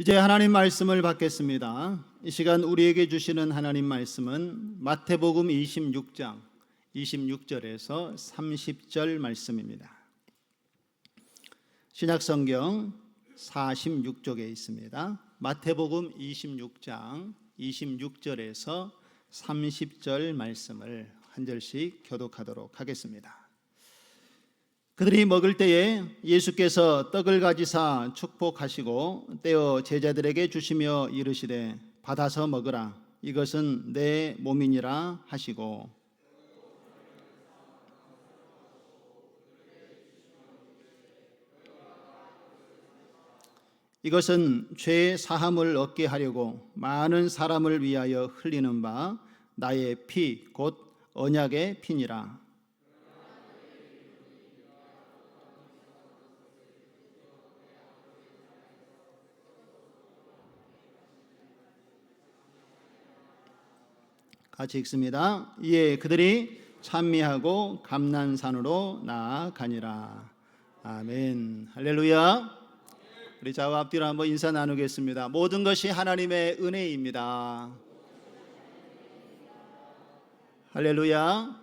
이제 하나님 말씀을 받겠습니다. 이 시간 우리에게 주시는 하나님 말씀은 마태복음 26장 26절에서 30절 말씀입니다. 신약 성경 46쪽에 있습니다. 마태복음 26장 26절에서 30절 말씀을 한 절씩 교독하도록 하겠습니다. 그들이 먹을 때에 예수께서 떡을 가지사 축복하시고 떼어 제자들에게 주시며 이르시되 받아서 먹으라. 이것은 내 몸이니라 하시고. 이것은 죄 사함을 얻게 하려고 많은 사람을 위하여 흘리는 바 나의 피 곧 언약의 피니라 같이 읽습니다. 이에 그들이 찬미하고 감난산으로 나아가니라. 아멘. 할렐루야. 우리 좌우 앞뒤로 한번 인사 나누겠습니다. 모든 것이 하나님의 은혜입니다. 할렐루야.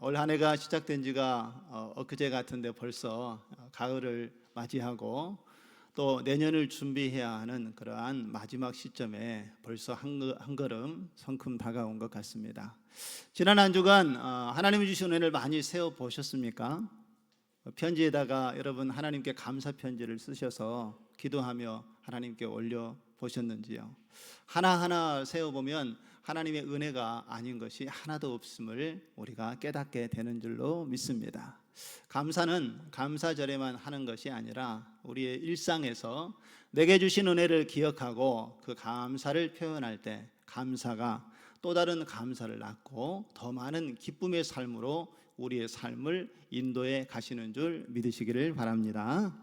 올 한 해가 시작된 지가 어, 엊그제 같은데 벌써 가을을 맞이하고 또 내년을 준비해야 하는 그러한 마지막 시점에 벌써 한, 거- 한 걸음 성큼 다가온 것 같습니다. 지난 한 주간 어, 하나님이 주신 은혜를 많이 세워 보셨습니까? 편지에다가 여러분 하나님께 감사 편지를 쓰셔서 기도하며 하나님께 올려 보셨는지요? 하나하나 세워 보면 하나님의 은혜가 아닌 것이 하나도 없음을 우리가 깨닫게 되는 줄로 믿습니다. 감사는 감사절에만 하는 것이 아니라 우리의 일상에서 내게 주신 은혜를 기억하고 그 감사를 표현할 때 감사가 또 다른 감사를 낳고 더 많은 기쁨의 삶으로 우리의 삶을 인도해 가시는 줄 믿으시기를 바랍니다.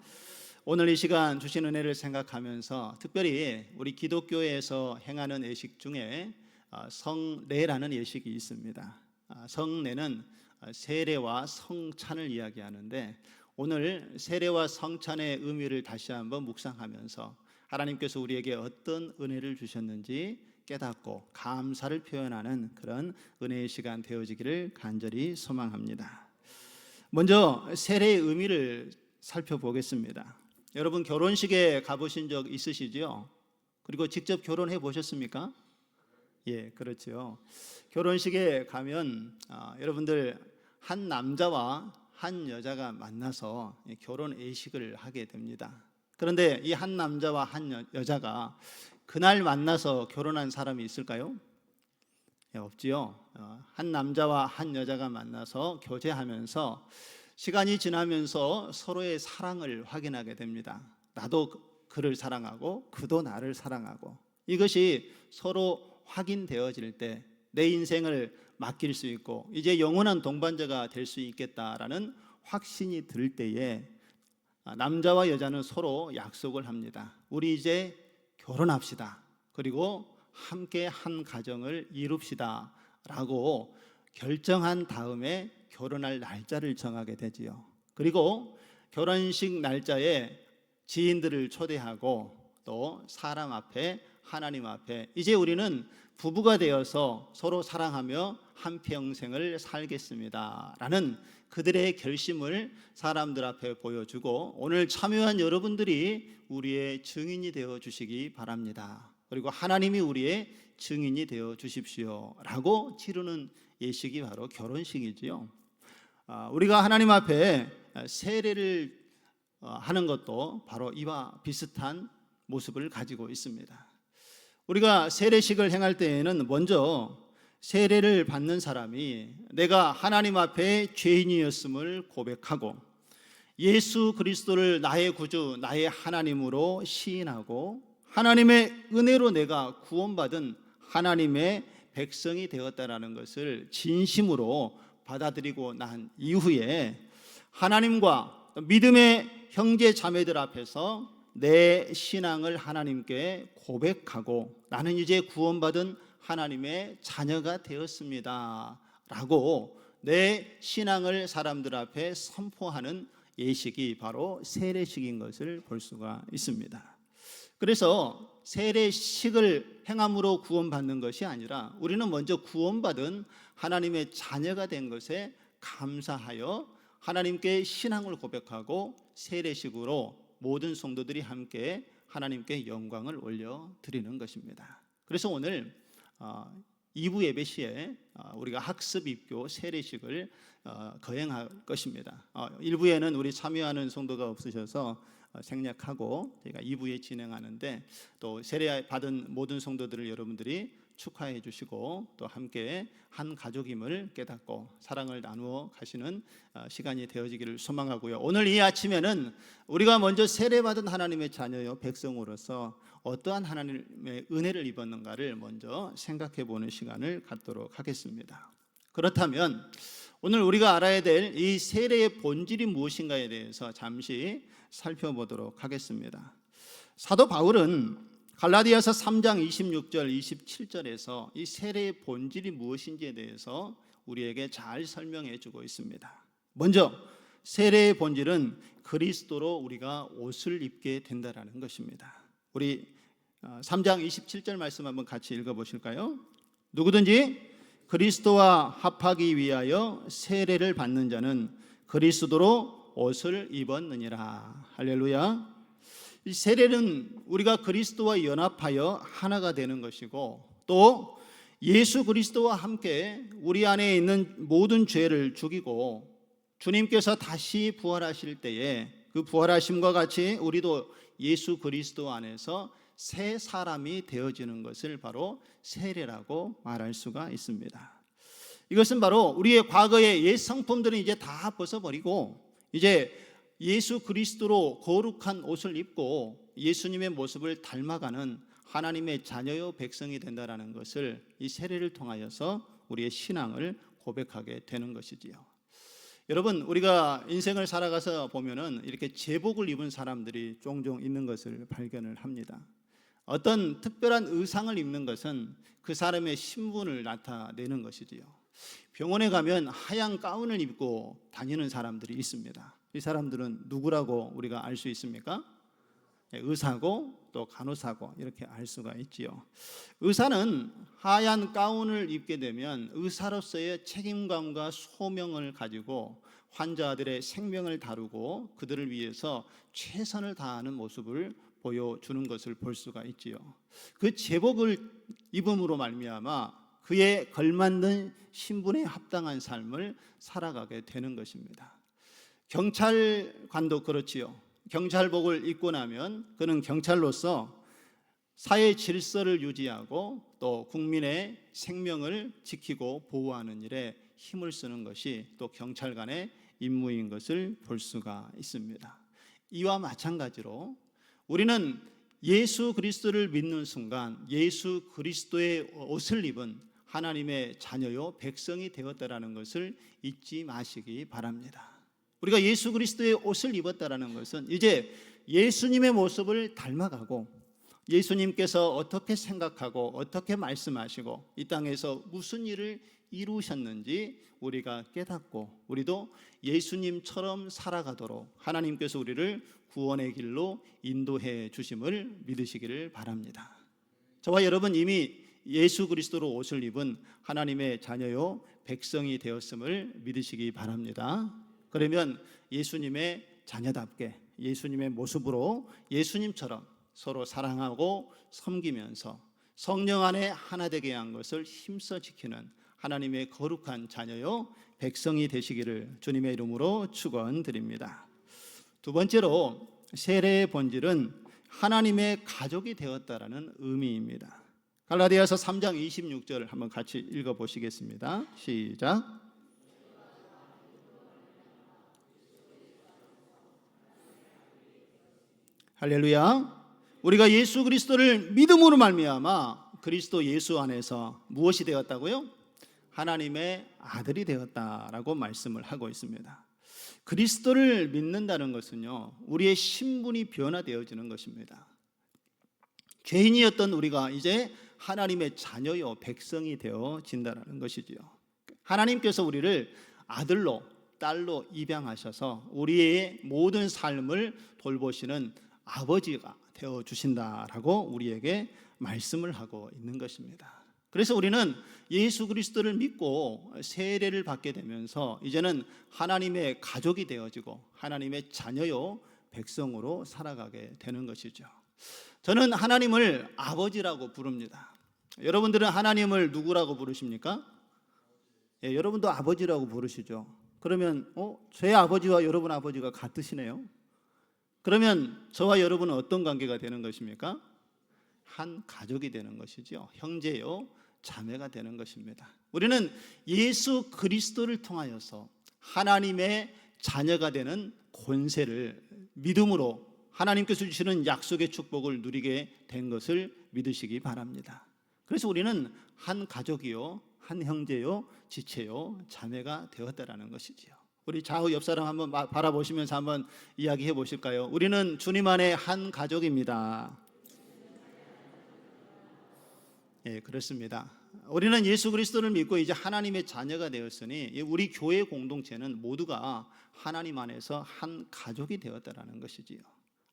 오늘 이 시간 주신 은혜를 생각하면서 특별히 우리 기독교에서 행하는 예식 중에 아, 성례라는 예식이 있습니다. 아, 성례는 아, 세례와 성찬을 이야기하는데 오늘 세례와 성찬의 의미를 다시 한번 묵상하면서 하나님께서 우리에게 어떤 은혜를 주셨는지 깨닫고 감사를 표현하는 그런 은혜의 시간 되어지기를 간절히 소망합니다. 먼저 세례의 의미를 살펴보겠습니다. 여러분 결혼식에 가보신 적 있으시죠? 그리고 직접 결혼해 보셨습니까? 예, 그렇죠. 결혼식에 가면 아, 여러분들 한 남자와 한 여자가 만나서 이 결혼 예식을 하게 됩니다. 그런데 이 한 남자와 한 여, 여자가 그날 만나서 결혼한 사람이 있을까요? 예, 없지요. 어, 한 남자와 한 여자가 만나서 교제하면서 시간이 지나면서 서로의 사랑을 확인하게 됩니다. 나도 그를 사랑하고 그도 나를 사랑하고 이것이 서로 확인되어질 때 내 인생을 맡길 수 있고 이제 영원한 동반자가 될 수 있겠다라는 확신이 들 때에 아, 남자와 여자는 서로 약속을 합니다. 우리 이제 결혼합시다. 그리고 함께 한 가정을 이룹시다. 라고 결정한 다음에 결혼할 날짜를 정하게 되지요. 그리고 결혼식 날짜에 지인들을 초대하고 또 사람 앞에 하나님 앞에 이제 우리는 부부가 되어서 서로 사랑하며 한 평생을 살겠습니다 라는 그들의 결심을 사람들 앞에 보여주고 오늘 참여한 여러분들이 우리의 증인이 되어 주시기 바랍니다. 그리고 하나님이 우리의 증인이 되어 주십시오 라고 치르는 예식이 바로 결혼식이지요. 아, 우리가 하나님 앞에 세례를 어, 하는 것도 바로 이와 비슷한 모습을 가지고 있습니다. 우리가 세례식을 행할 때에는 먼저 세례를 받는 사람이 내가 하나님 앞에 죄인이었음을 고백하고 예수 그리스도를 나의 구주, 나의 하나님으로 시인하고 하나님의 은혜로 내가 구원받은 하나님의 백성이 되었다라는 것을 진심으로 받아들이고 난 이후에 하나님과 믿음의 형제 자매들 앞에서 내 신앙을 하나님께 고백하고 나는 이제 구원받은 하나님의 자녀가 되었습니다. 라고 내 신앙을 사람들 앞에 선포하는 예식이 바로 세례식인 것을 볼 수가 있습니다. 그래서 세례식을 행함으로 구원받는 것이 아니라 우리는 먼저 구원받은 하나님의 자녀가 된 것에 감사하여 하나님께 신앙을 고백하고 세례식으로 모든 성도들이 함께 하나님께 영광을 올려 드리는 것입니다. 그래서 오늘 2부 예배 시에 어, 우리가 학습 입교 세례식을 어, 거행할 것입니다. 1부에는 우리 참여하는 성도가 없으셔서 어, 생략하고 저희가 2부에 진행하는데 또 세례 받은 모든 성도들을 여러분들이 축하해 주시고 또 함께 한 가족임을 깨닫고 사랑을 나누어 가시는 시간이 되어지기를 소망하고요. 오늘 이 아침에는 우리가 먼저 세례받은 하나님의 자녀요 백성으로서 어떠한 하나님의 은혜를 입었는가를 먼저 생각해 보는 시간을 갖도록 하겠습니다. 그렇다면 오늘 우리가 알아야 될 이 세례의 본질이 무엇인가에 대해서 잠시 살펴보도록 하겠습니다. 사도 바울은 갈라디아서 3장 26절 27절에서 이 세례의 본질이 무엇인지에 대해서 우리에게 잘 설명해 주고 있습니다. 먼저 세례의 본질은 그리스도로 우리가 옷을 입게 된다라는 것입니다. 우리 3장 어, 27절 말씀 한번 같이 읽어 보실까요? 누구든지 그리스도와 합하기 위하여 세례를 받는 자는 그리스도로 옷을 입었느니라. 할렐루야. 이 세례는 우리가 그리스도와 연합하여 하나가 되는 것이고 또 예수 그리스도와 함께 우리 안에 있는 모든 죄를 죽이고 주님께서 다시 부활하실 때에 그 부활하심과 같이 우리도 예수 그리스도 안에서 새 사람이 되어지는 것을 바로 세례라고 말할 수가 있습니다. 이것은 바로 우리의 과거의 옛 성품들은 이제 다 벗어버리고 이제 예수 그리스도로 거룩한 옷을 입고 예수님의 모습을 닮아가는 하나님의 자녀요 백성이 된다라는 것을 이 세례를 통하여서 우리의 신앙을 고백하게 되는 것이지요. 여러분 우리가 인생을 살아가서 보면은 이렇게 제복을 입은 사람들이 종종 있는 것을 발견을 합니다. 어떤 특별한 의상을 입는 것은 그 사람의 신분을 나타내는 것이지요. 병원에 가면 하얀 가운을 입고 다니는 사람들이 있습니다. 이 사람들은 누구라고 우리가 알 수 있습니까? 예, 의사고 또 간호사고 이렇게 알 수가 있지요. 의사는 하얀 가운을 입게 되면 의사로서의 책임감과 소명을 가지고 환자들의 생명을 다루고 그들을 위해서 최선을 다하는 모습을 보여주는 것을 볼 수가 있지요. 그 제복을 입음으로 말미암아 그에 걸맞는 신분에 합당한 삶을 살아가게 되는 것입니다. 경찰관도 그렇지요. 경찰복을 입고 나면 그는 경찰로서 사회 질서를 유지하고 또 국민의 생명을 지키고 보호하는 일에 힘을 쓰는 것이 또 경찰관의 임무인 것을 볼 수가 있습니다. 이와 마찬가지로 우리는 예수 그리스도를 믿는 순간 예수 그리스도의 옷을 입은 하나님의 자녀요 백성이 되었다라는 것을 잊지 마시기 바랍니다. 우리가 예수 그리스도의 옷을 입었다라는 것은 이제 예수님의 모습을 닮아가고 예수님께서 어떻게 생각하고 어떻게 말씀하시고 이 땅에서 무슨 일을 이루셨는지 우리가 깨닫고 우리도 예수님처럼 살아가도록 하나님께서 우리를 구원의 길로 인도해 주심을 믿으시기를 바랍니다. 저와 여러분 이미 예수 그리스도로 옷을 입은 하나님의 자녀요 백성이 되었음을 믿으시기 바랍니다. 그러면 예수님의 자녀답게 예수님의 모습으로 예수님처럼 서로 사랑하고 섬기면서 성령 안에 하나 되게 한 것을 힘써 지키는 하나님의 거룩한 자녀요 백성이 되시기를 주님의 이름으로 축원드립니다. 두 번째로 세례의 본질은 하나님의 가족이 되었다라는 의미입니다. 갈라디아서 3장 26절을 한번 같이 읽어 보시겠습니다. 시작. 할렐루야. 우리가 예수 그리스도를 믿음으로 말미암아 그리스도 예수 안에서 무엇이 되었다고요? 하나님의 아들이 되었다라고 말씀을 하고 있습니다. 그리스도를 믿는다는 것은요, 우리의 신분이 변화되어지는 것입니다. 죄인이었던 우리가 이제 하나님의 자녀요, 백성이 되어진다는 것이지요. 하나님께서 우리를 아들로, 딸로 입양하셔서 우리의 모든 삶을 돌보시는 아버지가 되어 주신다라고 우리에게 말씀을 하고 있는 것입니다. 그래서 우리는 예수 그리스도를 믿고 세례를 받게 되면서 이제는 하나님의 가족이 되어지고 하나님의 자녀요 백성으로 살아가게 되는 것이죠. 저는 하나님을 아버지라고 부릅니다. 여러분들은 하나님을 누구라고 부르십니까? 예, 여러분도 아버지라고 부르시죠. 그러면 어, 제 아버지와 여러분 아버지가 같으시네요. 그러면 저와 여러분은 어떤 관계가 되는 것입니까? 한 가족이 되는 것이죠. 형제요, 자매가 되는 것입니다. 우리는 예수 그리스도를 통하여서 하나님의 자녀가 되는 권세를 믿음으로 하나님께서 주시는 약속의 축복을 누리게 된 것을 믿으시기 바랍니다. 그래서 우리는 한 가족이요, 한 형제요, 지체요, 자매가 되었다라는 것이지요. 우리 좌우 옆 사람 한번 마- 바라보시면서 한번 이야기해 보실까요? 우리는 주님 안에 한 가족입니다. 예, 그렇습니다. 우리는 예수 그리스도를 믿고 이제 하나님의 자녀가 되었으니 이 우리 교회 공동체는 모두가 하나님 안에서 한 가족이 되었다라는 것이지요.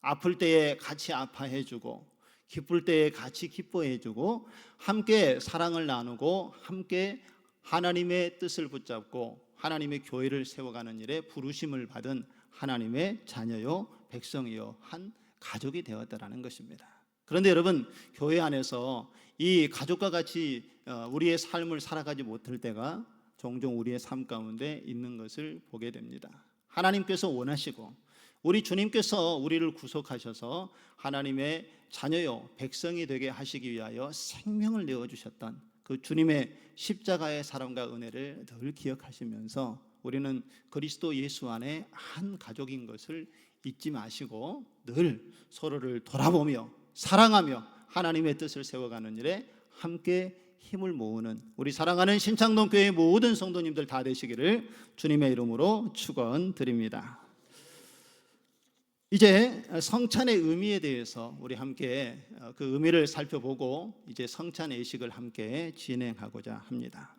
아플 때에 같이 아파해 주고 기쁠 때에 같이 기뻐해 주고 함께 사랑을 나누고 함께 하나님의 뜻을 붙잡고 하나님의 교회를 세워가는 일에 부르심을 받은 하나님의 자녀요 백성이요 한 가족이 되었다라는 것입니다. 그런데 여러분 교회 안에서 이 가족과 같이 어, 우리의 삶을 살아가지 못할 때가 종종 우리의 삶 가운데 있는 것을 보게 됩니다. 하나님께서 원하시고 우리 주님께서 우리를 구속하셔서 하나님의 자녀요 백성이 되게 하시기 위하여 생명을 내어 주셨던 그 주님의 십자가의 사랑과 은혜를 늘 기억하시면서 우리는 그리스도 예수 안에 한 가족인 것을 잊지 마시고 늘 서로를 돌아보며 사랑하며 하나님의 뜻을 세워가는 일에 함께 힘을 모으는 우리 사랑하는 신창동 교회 모든 성도님들 다 되시기를 주님의 이름으로 축원드립니다. 이제 성찬의 의미에 대해서 우리 함께 어, 그 의미를 살펴보고 이제 성찬 예식을 함께 진행하고자 합니다.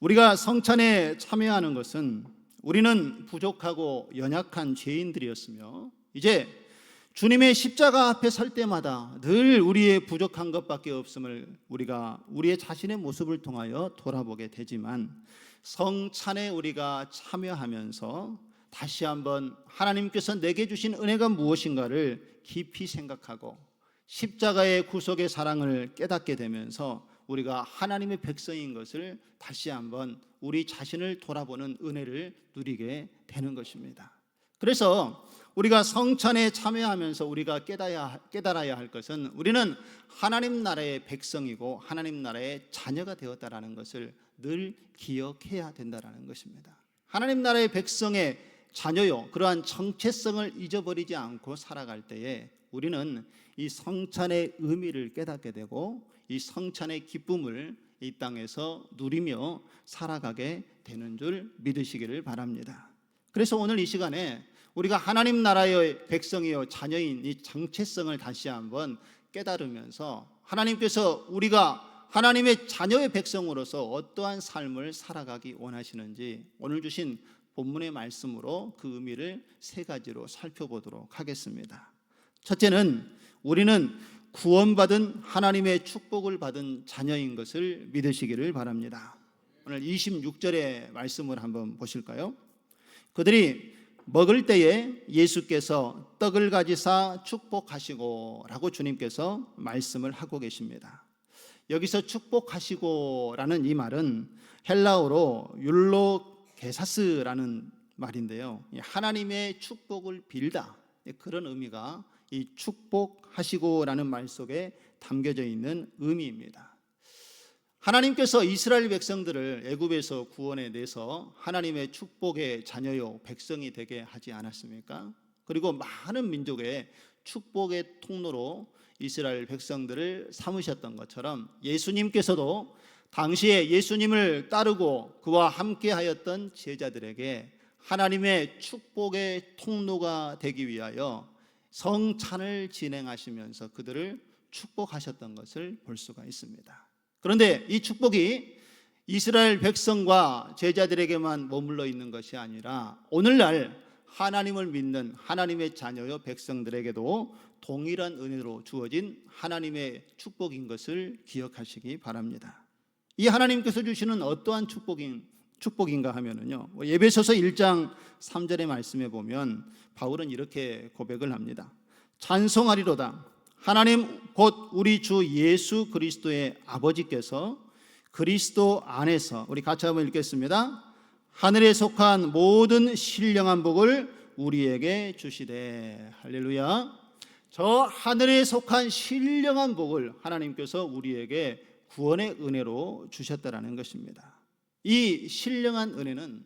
우리가 성찬에 참여하는 것은 우리는 부족하고 연약한 죄인들이었으며 이제 주님의 십자가 앞에 설 때마다 늘 우리의 부족한 것밖에 없음을 우리가 우리의 자신의 모습을 통하여 돌아보게 되지만 성찬에 우리가 참여하면서 다시 한번 하나님께서 내게 주신 은혜가 무엇인가를 깊이 생각하고 십자가의 구속의 사랑을 깨닫게 되면서 우리가 하나님의 백성인 것을 다시 한번 우리 자신을 돌아보는 은혜를 누리게 되는 것입니다. 그래서 우리가 성찬에 참여하면서 우리가 깨달아야, 깨달아야 할 것은 우리는 하나님 나라의 백성이고 하나님 나라의 자녀가 되었다라는 것을 늘 기억해야 된다라는 것입니다. 하나님 나라의 백성의 자녀요 그러한 정체성을 잊어버리지 않고 살아갈 때에 우리는 이 성찬의 의미를 깨닫게 되고 이 성찬의 기쁨을 이 땅에서 누리며 살아가게 되는 줄 믿으시기를 바랍니다. 그래서 오늘 이 시간에 우리가 하나님 나라의 백성이요 자녀인 이 정체성을 다시 한번 깨달으면서 하나님께서 우리가 하나님의 자녀의 백성으로서 어떠한 삶을 살아가기 원하시는지 오늘 주신 본문의 말씀으로 그 의미를 세 가지로 살펴보도록 하겠습니다. 첫째는 우리는 구원받은 하나님의 축복을 받은 자녀인 것을 믿으시기를 바랍니다. 오늘 26절의 말씀을 한번 보실까요? 그들이 먹을 때에 예수께서 떡을 가지사 축복하시고 라고 주님께서 말씀을 하고 계십니다. 여기서 축복하시고 라는 이 말은 헬라어로 율로 게사스라는 말인데요. 하나님의 축복을 빌다 그런 의미가 이 축복하시고라는 말 속에 담겨져 있는 의미입니다. 하나님께서 이스라엘 백성들을 애굽에서 구원해 내서 하나님의 축복의 자녀요 백성이 되게 하지 않았습니까? 그리고 많은 민족의 축복의 통로로 이스라엘 백성들을 삼으셨던 것처럼 예수님께서도 당시에 예수님을 따르고 그와 함께 하였던 제자들에게 하나님의 축복의 통로가 되기 위하여 성찬을 진행하시면서 그들을 축복하셨던 것을 볼 수가 있습니다. 그런데 이 축복이 이스라엘 백성과 제자들에게만 머물러 있는 것이 아니라 오늘날 하나님을 믿는 하나님의 자녀요 백성들에게도 동일한 은혜로 주어진 하나님의 축복인 것을 기억하시기 바랍니다. 이 하나님께서 주시는 어떠한 축복인 축복인가 하면은요. 뭐 예배소서 1장 3절의 말씀에 보면 바울은 이렇게 고백을 합니다. 찬송하리로다. 하나님 곧 우리 주 예수 그리스도의 아버지께서 그리스도 안에서 우리 같이 한번 읽겠습니다. 하늘에 속한 모든 신령한 복을 우리에게 주시되 할렐루야. 저 하늘에 속한 신령한 복을 하나님께서 우리에게 구원의 은혜로 주셨다라는 것입니다. 이 신령한 은혜는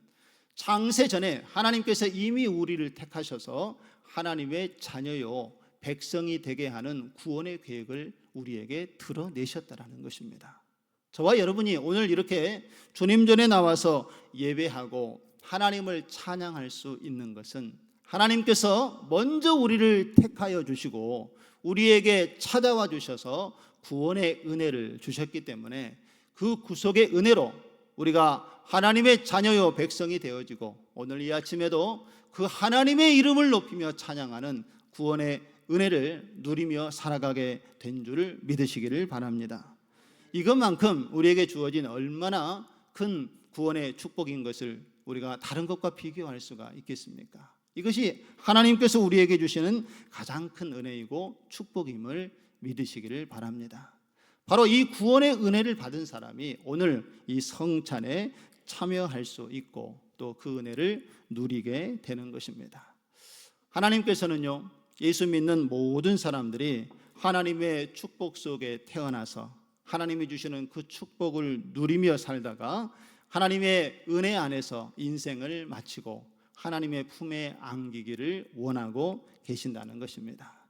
창세 전에 하나님께서 이미 우리를 택하셔서 하나님의 자녀요 백성이 되게 하는 구원의 계획을 우리에게 드러내셨다라는 것입니다. 저와 여러분이 오늘 이렇게 주님 전에 나와서 예배하고 하나님을 찬양할 수 있는 것은 하나님께서 먼저 우리를 택하여 주시고 우리에게 찾아와 주셔서 구원의 은혜를 주셨기 때문에 그 구속의 은혜로 우리가 하나님의 자녀요 백성이 되어지고 오늘 이 아침에도 그 하나님의 이름을 높이며 찬양하는 구원의 은혜를 누리며 살아가게 된 줄을 믿으시기를 바랍니다. 이것만큼 우리에게 주어진 얼마나 큰 구원의 축복인 것을 우리가 다른 것과 비교할 수가 있겠습니까? 이것이 하나님께서 우리에게 주시는 가장 큰 은혜이고 축복임을 믿으시기를 바랍니다. 바로 이 구원의 은혜를 받은 사람이 오늘 이 성찬에 참여할 수 있고 또 그 은혜를 누리게 되는 것입니다. 하나님께서는요, 예수 믿는 모든 사람들이 하나님의 축복 속에 태어나서 하나님이 주시는 그 축복을 누리며 살다가 하나님의 은혜 안에서 인생을 마치고 하나님의 품에 안기기를 원하고 계신다는 것입니다.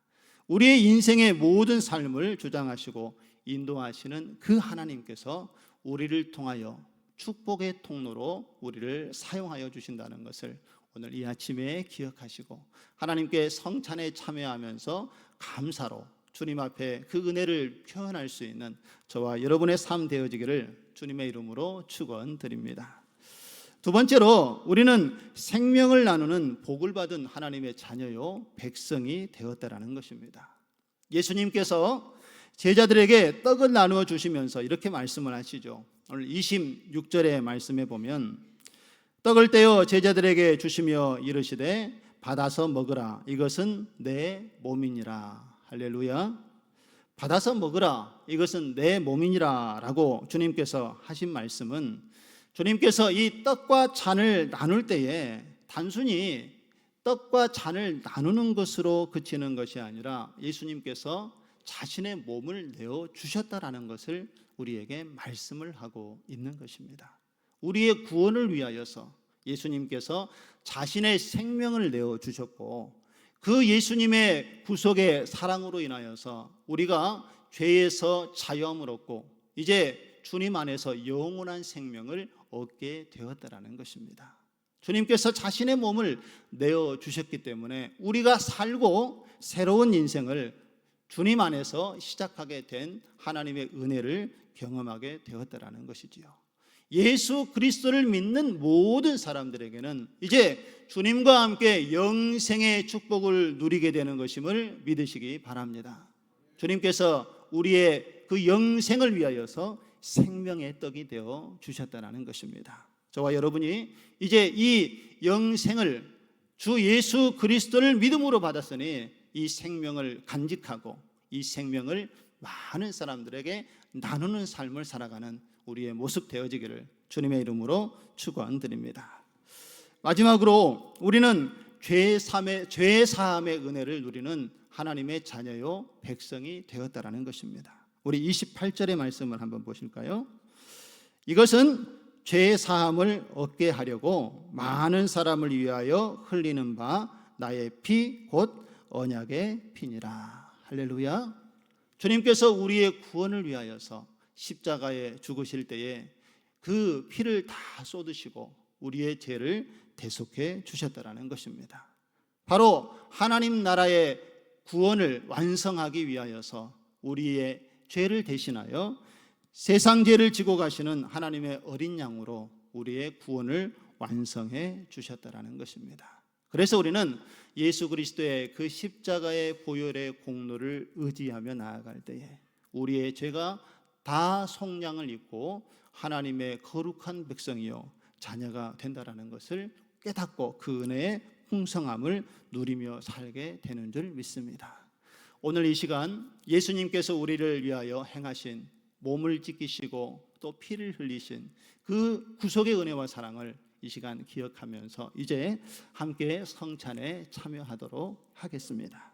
우리의 인생의 모든 삶을 주장하시고 인도하시는 그 하나님께서 우리를 통하여 축복의 통로로 우리를 사용하여 주신다는 것을 오늘 이 아침에 기억하시고 하나님께 성찬에 참여하면서 감사로 주님 앞에 그 은혜를 표현할 수 있는 저와 여러분의 삶 되어지기를 주님의 이름으로 축원드립니다. 두 번째로 우리는 생명을 나누는 복을 받은 하나님의 자녀요 백성이 되었다라는 것입니다. 예수님께서 제자들에게 떡을 나누어 주시면서 이렇게 말씀을 하시죠. 오늘 26절의 말씀에 보면 떡을 떼어 제자들에게 주시며 이르시되 받아서 먹으라 이것은 내 몸이니라 할렐루야 받아서 먹으라 이것은 내 몸이니라라고 주님께서 하신 말씀은 주님께서 이 떡과 잔을 나눌 때에 단순히 떡과 잔을 나누는 것으로 그치는 것이 아니라 예수님께서 자신의 몸을 내어 주셨다라는 것을 우리에게 말씀을 하고 있는 것입니다. 우리의 구원을 위하여서 예수님께서 자신의 생명을 내어 주셨고 그 예수님의 구속의 사랑으로 인하여서 우리가 죄에서 자유함을 얻고 이제 주님 안에서 영원한 생명을 얻게 되었다라는 것입니다. 주님께서 자신의 몸을 내어 주셨기 때문에 우리가 살고 새로운 인생을 주님 안에서 시작하게 된 하나님의 은혜를 경험하게 되었다라는 것이지요. 예수 그리스도를 믿는 모든 사람들에게는 이제 주님과 함께 영생의 축복을 누리게 되는 것임을 믿으시기 바랍니다. 주님께서 우리의 그 영생을 위하여서 생명의 떡이 되어 주셨다는 것입니다. 저와 여러분이 이제 이 영생을 주 예수 그리스도를 믿음으로 받았으니 이 생명을 간직하고 이 생명을 많은 사람들에게 나누는 삶을 살아가는 우리의 모습 되어지기를 주님의 이름으로 축원드립니다. 마지막으로 우리는 죄 사함의 죄 사함의 은혜를 누리는 하나님의 자녀요 백성이 되었다라는 것입니다. 우리 28절의 말씀을 한번 보실까요? 이것은 죄 사함을 얻게 하려고 많은 사람을 위하여 흘리는 바 나의 피 곧 언약의 피니라. 할렐루야. 주님께서 우리의 구원을 위하여서 십자가에 죽으실 때에 그 피를 다 쏟으시고 우리의 죄를 대속해 주셨다라는 것입니다. 바로 하나님 나라의 구원을 완성하기 위하여서 우리의 죄를 대신하여 세상 죄를 지고 가시는 하나님의 어린 양으로 우리의 구원을 완성해 주셨다라는 것입니다. 그래서 우리는 예수 그리스도의 그 십자가의 보혈의 공로를 의지하며 나아갈 때에 우리의 죄가 다 속량을 입고 하나님의 거룩한 백성이요 자녀가 된다라는 것을 깨닫고 그 은혜의 풍성함을 누리며 살게 되는 줄 믿습니다. 오늘 이 시간 예수님께서 우리를 위하여 행하신 몸을 찢기시고 또 피를 흘리신 그 구속의 은혜와 사랑을 이 시간 기억하면서 이제 함께 성찬에 참여하도록 하겠습니다.